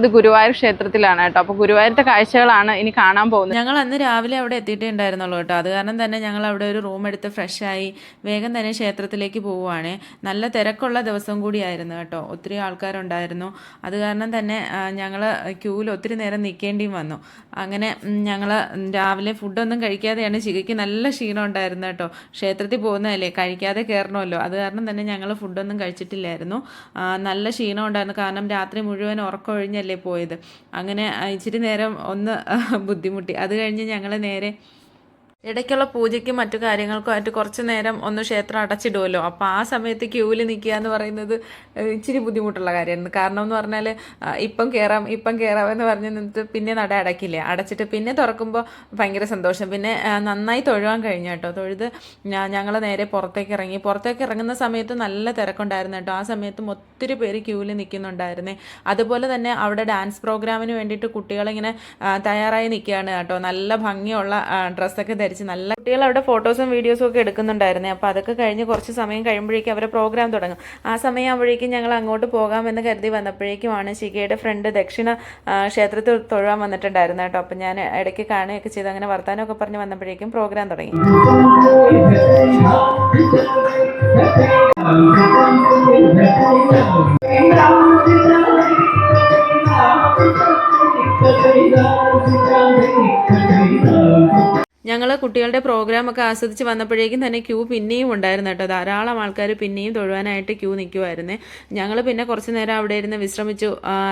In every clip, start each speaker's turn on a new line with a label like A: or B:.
A: ഇത് ഗുരുവായൂർ ക്ഷേത്രത്തിലാണ് കേട്ടോ. അപ്പോൾ ഗുരുവായൂരത്തെ കാഴ്ചകളാണ് ഇനി കാണാൻ പോകുന്നത്.
B: ഞങ്ങൾ അന്ന് രാവിലെ അവിടെ എത്തിയിട്ടേ ഉണ്ടായിരുന്നുള്ളൂ കേട്ടോ. അത് കാരണം തന്നെ ഞങ്ങൾ അവിടെ ഒരു റൂം എടുത്ത് ഫ്രഷായി വേഗം തന്നെ ക്ഷേത്രത്തിലേക്ക് പോവുകയാണ് നല്ല തിരക്കുള്ള ദിവസം കൂടിയായിരുന്നു കേട്ടോ. ഒത്തിരി ആൾക്കാരുണ്ടായിരുന്നു. അത് കാരണം തന്നെ ഞങ്ങൾ ക്യൂവിൽ ഒത്തിരി നേരം നിൽക്കേണ്ടിയും വന്നു. അങ്ങനെ ഞങ്ങൾ രാവിലെ ഫുഡൊന്നും കഴിക്കാതെയാണ് ചികയ്ക്ക് നല്ല ക്ഷീണം ഉണ്ടായിരുന്നു കേട്ടോ. ക്ഷേത്രത്തിൽ പോകുന്നതല്ലേ? കഴിക്കാതെ കയറണമല്ലോ. അത് കാരണം തന്നെ ഞങ്ങൾ ഫുഡൊന്നും കഴിച്ചിട്ടില്ലായിരുന്നു. നല്ല ക്ഷീണം ഉണ്ടായിരുന്നു. കാരണം രാത്രി മുഴുവൻ ഉറക്കമൊഴിഞ്ഞല്ലേ പോയത്. അങ്ങനെ ഇച്ചിരി നേരം ഒന്ന് ബുദ്ധിമുട്ടി. അത് കഴിഞ്ഞ് ഞങ്ങൾ നേരെ ഇടയ്ക്കുള്ള പൂജയ്ക്കും മറ്റു കാര്യങ്ങൾക്കും ആയിട്ട് കുറച്ച് നേരം ഒന്ന് ക്ഷേത്രം അടച്ചിടുമല്ലോ അപ്പോൾ ആ സമയത്ത് ക്യൂവിൽ നിൽക്കുക എന്ന് പറയുന്നത് ഇച്ചിരി ബുദ്ധിമുട്ടുള്ള കാര്യമായിരുന്നു. കാരണം എന്ന് പറഞ്ഞാൽ ഇപ്പം കയറാം ഇപ്പം കയറാം എന്ന് പറഞ്ഞ് നിന്നിട്ട് പിന്നെ നട അടക്കില്ലേ അടച്ചിട്ട് പിന്നെ തുറക്കുമ്പോൾ ഭയങ്കര സന്തോഷം. പിന്നെ നന്നായി തൊഴുവാൻ കഴിഞ്ഞു കേട്ടോ. തൊഴുത് ഞങ്ങൾ നേരെ പുറത്തേക്ക് ഇറങ്ങി. പുറത്തേക്ക് ഇറങ്ങുന്ന സമയത്ത് നല്ല തിരക്കുണ്ടായിരുന്നു കേട്ടോ. ആ സമയത്തും ഒത്തിരി പേര് ക്യൂവിൽ നിൽക്കുന്നുണ്ടായിരുന്നു അതുപോലെ തന്നെ അവിടെ ഡാൻസ് പ്രോഗ്രാമിന് വേണ്ടിയിട്ട് കുട്ടികളിങ്ങനെ തയ്യാറായി നിൽക്കുകയാണ് കേട്ടോ. നല്ല ഭംഗിയുള്ള ഡ്രസ്സൊക്കെ ധരിച്ച് നല്ല കുട്ടികൾ അവിടെ ഫോട്ടോസും വീഡിയോസും ഒക്കെ എടുക്കുന്നുണ്ടായിരുന്നേ. അപ്പോൾ അതൊക്കെ കഴിഞ്ഞ് കുറച്ച് സമയം കഴിയുമ്പോഴേക്കും അവരെ പ്രോഗ്രാം തുടങ്ങും. ആ സമയം ആകുമ്പോഴേക്കും ഞങ്ങൾ അങ്ങോട്ട് പോകാമെന്ന് കരുതി വന്നപ്പോഴേക്കുമാണ് ശിഖയുടെ ഫ്രണ്ട് ദക്ഷിണ ക്ഷേത്രത്തിൽ തൊഴുവാൻ വന്നിട്ടുണ്ടായിരുന്നു കേട്ടോ. അപ്പോൾ ഞാൻ ഇടയ്ക്ക് കാണുകയൊക്കെ ചെയ്ത്. അങ്ങനെ വർത്തമാനമൊക്കെ പറഞ്ഞ് വന്നപ്പോഴേക്കും പ്രോഗ്രാം തുടങ്ങി. ഞങ്ങൾ കുട്ടികളുടെ പ്രോഗ്രാമൊക്കെ ആസ്വദിച്ച് വന്നപ്പോഴേക്കും തന്നെ ക്യൂ പിന്നെയും ഉണ്ടായിരുന്നു കേട്ടോ. ധാരാളം ആൾക്കാർ പിന്നെയും തൊഴുവാനായിട്ട് ക്യൂ നിൽക്കുമായിരുന്നേ ഞങ്ങൾ പിന്നെ കുറച്ച് നേരം അവിടെ ഇരുന്ന് വിശ്രമിച്ചു.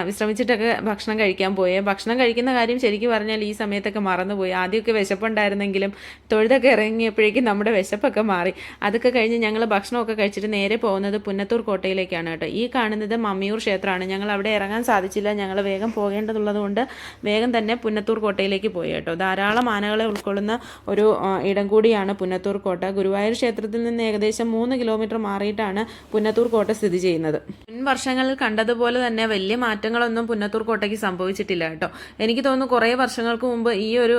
B: വിശ്രമിച്ചിട്ടൊക്കെ ഭക്ഷണം കഴിക്കാൻ പോയേ. ഭക്ഷണം കഴിക്കുന്ന കാര്യം ശരിക്കും പറഞ്ഞാൽ ഈ സമയത്തൊക്കെ മറന്നുപോയി. ആദ്യമൊക്കെ വിശപ്പുണ്ടായിരുന്നെങ്കിലും തൊഴുതൊക്കെ ഇറങ്ങിയപ്പോഴേക്കും നമ്മുടെ വിശപ്പൊക്കെ മാറി. അതൊക്കെ കഴിഞ്ഞ് ഞങ്ങൾ ഭക്ഷണമൊക്കെ കഴിച്ചിട്ട് നേരെ പോകുന്നത് പുന്നത്തൂർ കോട്ടയിലേക്കാണ് കേട്ടോ. ഈ കാണുന്നത് മമ്മിയൂർ ക്ഷേത്രമാണ്. ഞങ്ങൾ അവിടെ ഇറങ്ങാൻ സാധിച്ചില്ല. ഞങ്ങൾ വേഗം പോകേണ്ടതുള്ളതുകൊണ്ട് വേഗം തന്നെ പുന്നത്തൂർ കോട്ടയിലേക്ക് പോയി കേട്ടോ. ധാരാളം ആനകളെ ഉൾക്കൊള്ളുന്ന ഒരു ഇടം കൂടിയാണ് പുന്നത്തൂർ കോട്ട. ഗുരുവായൂർ ക്ഷേത്രത്തിൽ നിന്ന് ഏകദേശം മൂന്ന് കിലോമീറ്റർ മാറിയിട്ടാണ് പുന്നത്തൂർ കോട്ട സ്ഥിതി ചെയ്യുന്നത്. മുൻ വർഷങ്ങളിൽ കണ്ടതുപോലെ തന്നെ വലിയ മാറ്റങ്ങളൊന്നും പുന്നത്തൂർ കോട്ടയ്ക്ക് സംഭവിച്ചിട്ടില്ല കേട്ടോ. എനിക്ക് തോന്നുന്നു കുറേ വർഷങ്ങൾക്ക് മുമ്പ് ഈ ഒരു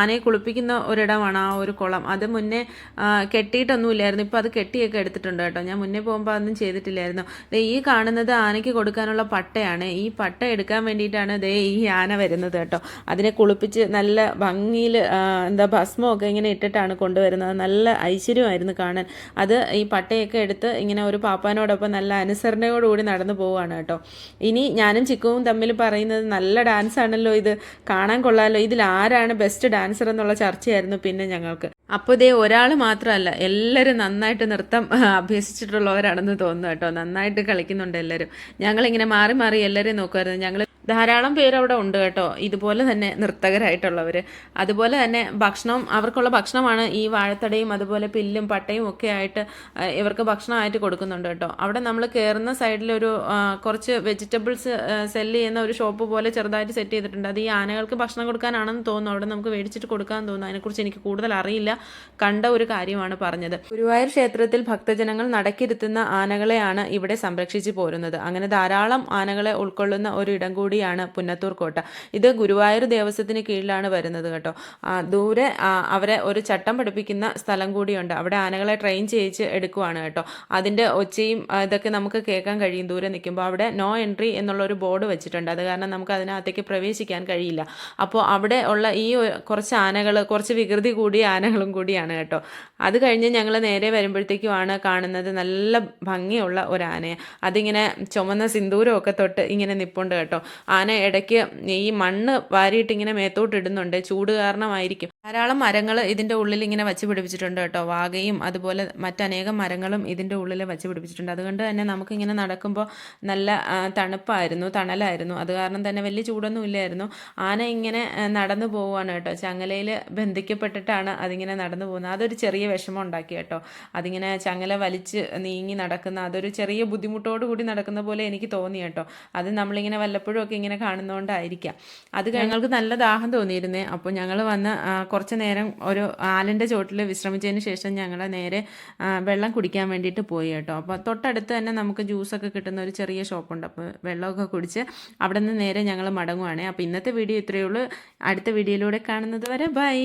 B: ആനയെ കുളിപ്പിക്കുന്ന ഒരിടമാണ് ആ ഒരു കുളം. അത് മുന്നേ കെട്ടിയിട്ടൊന്നുമില്ലായിരുന്നു. ഇപ്പോൾ അത് കെട്ടിയൊക്കെ എടുത്തിട്ടുണ്ട് കേട്ടോ. ഞാൻ മുന്നേ പോകുമ്പോൾ അതൊന്നും ചെയ്തിട്ടില്ലായിരുന്നു. ഈ കാണുന്നത് ആനയ്ക്ക് കൊടുക്കാനുള്ള പട്ടയാണ്. ഈ പട്ട എടുക്കാൻ വേണ്ടിയിട്ടാണ് ദേ ഈ ആന വരുന്നത് കേട്ടോ. അതിനെ കുളിപ്പിച്ച് നല്ല ഭംഗിയിൽ എന്താ ഭസ്മമൊക്കെ ഇങ്ങനെ ഇട്ടിട്ടാണ് കൊണ്ടുവരുന്നത്. നല്ല ഐശ്വര്യമായിരുന്നു കാണാൻ. അത് ഈ പട്ടയൊക്കെ എടുത്ത് ഇങ്ങനെ ഒരു പാപ്പാനോടൊപ്പം നല്ല അനുസരണയോടുകൂടി നടന്നു പോവുകയാണ് കേട്ടോ. ഇനി ഞാനും ചിക്കുവും തമ്മിൽ പറയുന്നത് നല്ല ഡാൻസ് ആണല്ലോ ഇത്. കാണാൻ കൊള്ളാമല്ലോ ഇതിൽ ആരാണ് ബെസ്റ്റ് ഡാൻസർ എന്നുള്ള ചർച്ചയായിരുന്നു പിന്നെ ഞങ്ങൾക്ക്. അപ്പോൾ ഇതേ ഒരാൾ മാത്രമല്ല എല്ലാവരും നന്നായിട്ട് നൃത്തം അഭ്യസിച്ചിട്ടുള്ളവരാണെന്ന് തോന്നുന്നു കേട്ടോ. നന്നായിട്ട് കളിക്കുന്നുണ്ട് എല്ലാവരും. ഞങ്ങളിങ്ങനെ മാറി മാറി എല്ലാവരെയും നോക്കുമായിരുന്നു ഞങ്ങൾ ധാരാളം പേര് അവിടെ ഉണ്ട് കേട്ടോ. ഇതുപോലെ തന്നെ നർത്തകരായിട്ടുള്ളവർ അതുപോലെ തന്നെ ഭക്ഷണം അവർക്കുള്ള ഭക്ഷണമാണ് ഈ വാഴത്തടയും അതുപോലെ പില്ലും പട്ടയും ഒക്കെ ആയിട്ട് ഇവർക്ക് ഭക്ഷണമായിട്ട് കൊടുക്കുന്നുണ്ട് കേട്ടോ. അവിടെ നമ്മൾ കയറുന്ന സൈഡിലൊരു കുറച്ച് വെജിറ്റബിൾസ് സെല്ല് ചെയ്യുന്ന ഒരു ഷോപ്പ് പോലെ ചെറുതായിട്ട് സെറ്റ് ചെയ്തിട്ടുണ്ട്. അത് ഈ ആനകൾക്ക് ഭക്ഷണം കൊടുക്കാനാണെന്ന് തോന്നുന്നു. അവിടെ നമുക്ക് മേടിച്ചിട്ട് കൊടുക്കാൻ തോന്നുന്നു. അതിനെക്കുറിച്ച് എനിക്ക് കൂടുതൽ അറിയില്ല. കണ്ട ഒരു കാര്യമാണ് പറഞ്ഞത്. ഗുരുവായൂർ ക്ഷേത്രത്തിൽ ഭക്തജനങ്ങൾ നടക്കിരുത്തുന്ന ആനകളെയാണ് ഇവിടെ സംരക്ഷിച്ചു പോരുന്നത്. അങ്ങനെ ധാരാളം ആനകളെ ഉൾക്കൊള്ളുന്ന ഒരു ഇടം കൂടിയാണ് പുന്നത്തൂർ കോട്ട. ഇത് ഗുരുവായൂർ ദേവസ്വത്തിന് കീഴിലാണ് വരുന്നത് കേട്ടോ. ദൂരെ അവരെ ഒരു ചട്ടം പഠിപ്പിക്കുന്ന സ്ഥലം കൂടിയുണ്ട്. അവിടെ ആനകളെ ട്രെയിൻ ചെയ്യിച്ച് എടുക്കുവാണ് കേട്ടോ. അതിന്റെ ഒച്ചയും ഇതൊക്കെ നമുക്ക് കേൾക്കാൻ കഴിയും. ദൂരെ നിൽക്കുമ്പോൾ അവിടെ നോ എൻട്രി എന്നുള്ള ഒരു ബോർഡ് വെച്ചിട്ടുണ്ട്. അത് കാരണം നമുക്ക് അതിനകത്തേക്ക് പ്രവേശിക്കാൻ കഴിയില്ല. അപ്പോൾ അവിടെ ഉള്ള ഈ കുറച്ച് ആനകൾ കുറച്ച് വികൃതി കൂടിയ ആനകളും കൂടിയാണ് കേട്ടോ. അത് കഴിഞ്ഞ് ഞങ്ങൾ നേരെ വരുമ്പോഴത്തേക്കുമാണ് കാണുന്നത് നല്ല ഭംഗിയുള്ള ഒരു ആനയെ അതിങ്ങനെ ചുമന്ന സിന്ദൂരമൊക്കെ തൊട്ട് ഇങ്ങനെ നിപ്പുണ്ട് കേട്ടോ. ആന ഇടയ്ക്ക് ഈ മണ്ണ് വാരിയിട്ട് ഇങ്ങനെ മേത്തോട്ട് ചൂട് കാരണമായിരിക്കും. ധാരാളം മരങ്ങൾ ഇതിന്റെ ഉള്ളിൽ ഇങ്ങനെ വച്ച് പിടിപ്പിച്ചിട്ടുണ്ട് കേട്ടോ. വാഗയും അതുപോലെ മറ്റനേകം മരങ്ങളും ഇതിന്റെ ഉള്ളിൽ വച്ച് പിടിപ്പിച്ചിട്ടുണ്ട്. അതുകൊണ്ട് തന്നെ നമുക്കിങ്ങനെ നടക്കുമ്പോൾ നല്ല തണുപ്പായിരുന്നു തണലായിരുന്നു. അത് കാരണം തന്നെ വലിയ ചൂടൊന്നും ഇല്ലായിരുന്നു. ആന ഇങ്ങനെ നടന്നു പോവുകയാണ് കേട്ടോ. ചങ്ങലയിൽ ബന്ധിക്കപ്പെട്ടിട്ടാണ് അതിങ്ങനെ നടന്നു പോകുന്നത്. അതൊരു ചെറിയ വിഷമം ഉണ്ടാക്കി കേട്ടോ. അതിങ്ങനെ ചങ്ങല വലിച്ച് നീങ്ങി നടക്കുന്ന അതൊരു ചെറിയ ബുദ്ധിമുട്ടോട് കൂടി നടക്കുന്ന പോലെ എനിക്ക് തോന്നി കേട്ടോ. അത് നമ്മളിങ്ങനെ വല്ലപ്പോഴും ഒക്കെ ഇങ്ങനെ കാണുന്നതുകൊണ്ടായിരിക്കാം അത് ഞങ്ങൾക്ക് നല്ല ദാഹം തോന്നിയിരുന്നേ. അപ്പോൾ ഞങ്ങൾ വന്ന് കുറച്ച് നേരം ഒരു ആലിന്റെ ചോട്ടിൽ വിശ്രമിച്ചതിന് ശേഷം ഞങ്ങൾ നേരെ വെള്ളം കുടിക്കാൻ വേണ്ടിയിട്ട് പോയി കേട്ടോ. അപ്പോൾ തൊട്ടടുത്ത് തന്നെ നമുക്ക് ജ്യൂസൊക്കെ കിട്ടുന്ന ഒരു ചെറിയ ഷോപ്പുണ്ട്. അപ്പോൾ വെള്ളമൊക്കെ കുടിച്ച് അവിടെ നിന്ന് നേരെ ഞങ്ങൾ മടങ്ങുവാണേ. അപ്പോൾ ഇന്നത്തെ വീഡിയോ ഇത്രയേ ഉള്ളൂ. അടുത്ത വീഡിയോയിലൂടെ കാണുന്നത് വരെ ബൈ.